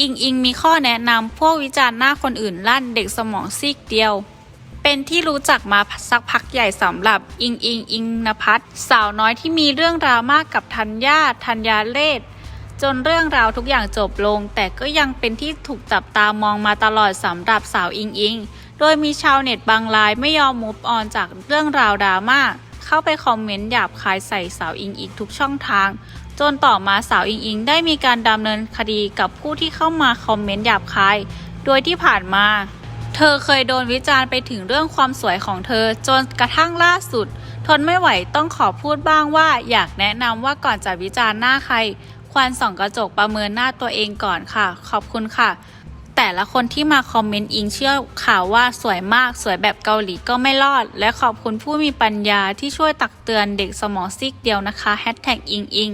อิงอิงมีข้อแนะนำพวกวิจารณ์หน้าคนอื่นลั่นเด็กสมองซีกเดียว เป็นที่รู้จักมาสักพักใหญ่สำหรับอิงอิงอิงนภัสสาวน้อยที่มีเรื่องราวมากกับธัญญาธัญญาเลศจนเรื่องราวทุกอย่างจบลง แต่ก็ยังเป็นที่ถูกจับตามองมาตลอดสำหรับสาวอิงอิง โดยมีชาวเน็ตบางรายไม่ยอมมูฟออนจากเรื่องราวดราม่า เข้าไปคอมเมนต์หยาบคายใส่สาวอิงอิงทุกช่องทาง จนต่อมาสาวอิงอิงได้มีการดำเนินคดีกับผู้ที่เข้ามาคอมเมนต์หยาบคาย โดยที่ผ่านมา เธอเคยโดนวิจารณ์ไปถึงเรื่องความสวยของเธอ จนกระทั่งล่าสุด ทนไม่ไหวต้องขอพูดบ้างว่า อยากแนะนำว่าก่อนจะวิจารณ์หน้าใคร ควรส่องกระจกประเมินหน้าตัวเองก่อนค่ะ ขอบคุณค่ะ แต่ละคนที่มาคอมเมนต์อิงเชื่อข่าวว่าสวยมากสวยแบบเกาหลีก็ไม่รอด และขอบคุณผู้มีปัญญาที่ช่วยตักเตือนเด็กสมองซีกเดียวนะคะแฮชแท็กอิงอิง